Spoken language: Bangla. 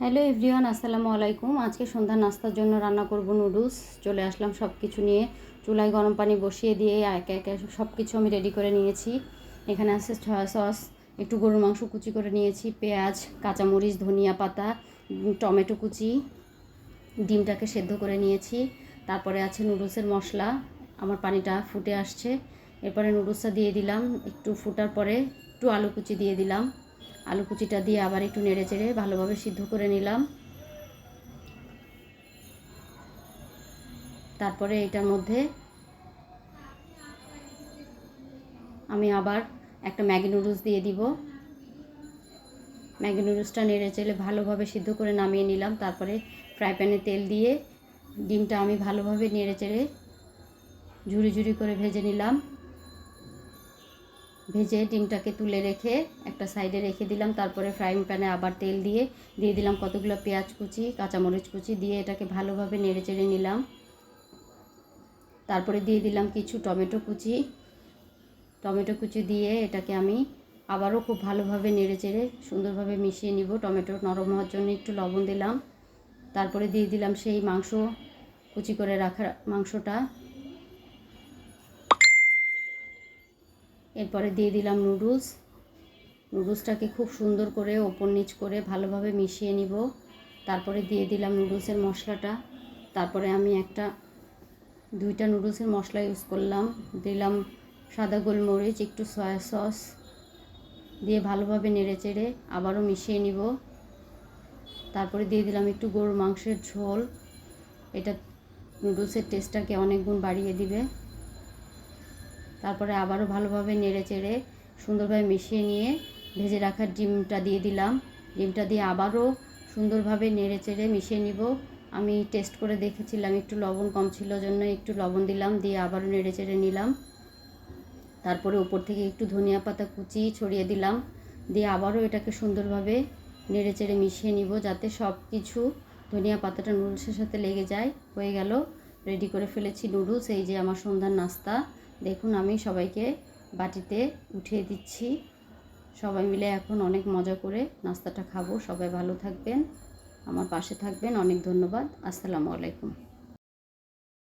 হ্যালো এভরিওয়ান, আসসালামু আলাইকুম। আজকে সন্ধ্যা নাস্তার জন্য রান্না করব নুডলস। চলে আসলাম সব কিছু নিয়ে। চুলায় গরম পানি বসিয়ে দিয়ে একে একে সব কিছু আমি রেডি করে নিয়েছি। এখানে আছে সয়া সস একটু গরুর মাংস কুচি করে নিয়েছি, পেঁয়াজ, কাঁচামরিচ, ধনিয়া পাতা টমেটো কুচি, ডিমটাকে সেদ্ধ করে নিয়েছি। তারপরে আছে নুডলসের মশলা, আমার পানিটা ফুটে আসছে। এরপরে নুডলসটা দিয়ে দিলাম, একটু ফুটার পরে একটু আলু কুচি দিয়ে দিলাম। আলু কুচিটা দিয়ে আবার একটু নেড়ে চেড়ে ভালোভাবে সিদ্ধ করে নিলাম। তারপরে এটার মধ্যে আমি আবার একটা ম্যাগি নুডলস দিয়ে দিব। ম্যাগি নুডলসটা নেড়ে চেড়ে ভালোভাবে সিদ্ধ করে নামিয়ে নিলাম। তারপরে ফ্রাই প্যানে তেল দিয়ে ডিমটা আমি ভালোভাবে নেড়ে চেড়ে ঝুড়ি ঝুড়ি করে ভেজে নিলাম। ভেজে ডিমটাকে তুলে রেখে একটা সাইডে রেখে দিলাম। তারপরে ফ্রাইং প্যানে আবার তেল দিয়ে দিয়ে দিলাম কতগুলো পেঁয়াজ কুচি, কাঁচামরিচ কুচি, দিয়ে এটাকে ভালোভাবে নেড়ে চেড়ে নিলাম। তারপরে দিয়ে দিলাম কিছু টমেটো কুচি। টমেটো কুচি দিয়ে এটাকে আমি আবারও খুব ভালোভাবে নেড়ে চেড়ে সুন্দরভাবে মিশিয়ে নিব। টমেটো নরম হওয়ার জন্য একটু লবণ দিলাম। তারপরে দিয়ে দিলাম সেই মাংস কুচি করে রাখা মাংসটা। এরপরে দিয়ে দিলাম নুডলস। নুডলসটাকে খুব সুন্দর করে ওপর নিচ করে ভালোভাবে মিশিয়ে নিব। তারপরে দিয়ে দিলাম নুডলসের মশলাটা। তারপরে আমি একটা, দুইটা নুডলসের মশলা ইউজ করলাম। দিলাম সাদা গোলমরিচ, একটু সয়া সস দিয়ে ভালোভাবে নেড়ে চেড়ে আবারও মিশিয়ে নিব। তারপরে দিয়ে দিলাম একটু গরুর মাংসের ঝোল। এটা নুডলসের টেস্টটাকে অনেক গুণ বাড়িয়ে দিবে। তারপরে আবারও ভালোভাবে নেড়ে চেড়ে সুন্দরভাবে মিশিয়ে নিয়ে ভেজে রাখা ডিমটা দিয়ে দিলাম। ডিমটা দিয়ে আবারও সুন্দরভাবে নেড়ে চেড়ে মিশিয়ে নিব। আমি টেস্ট করে দেখেছিলাম, একটু লবণ কম ছিল জন্য একটু লবণ দিলাম, দিয়ে আবারও নেড়ে চেড়ে নিলাম। তারপরে উপর থেকে একটু ধনিয়া পাতা কুচি ছড়িয়ে দিলাম, দিয়ে আবারও এটাকে সুন্দরভাবে নেড়ে চেড়ে মিশিয়ে নিব যাতে সব কিছু ধনিয়া পাতাটা নুডলসের সাথে লেগে যায়, হয়ে গেল। রেডি করে ফেলেছি নুডলস, এই যে আমার সন্ধ্যার নাস্তা। দেখুন, আমি সবাইকে বাটিতে উঠিয়ে দিচ্ছি। সবাই মিলে এখন অনেক মজা করে নাস্তাটা খাব। সবাই ভালো থাকবেন। আমার পাশে থাকবেন। অনেক ধন্যবাদ। আসসালামু আলাইকুম।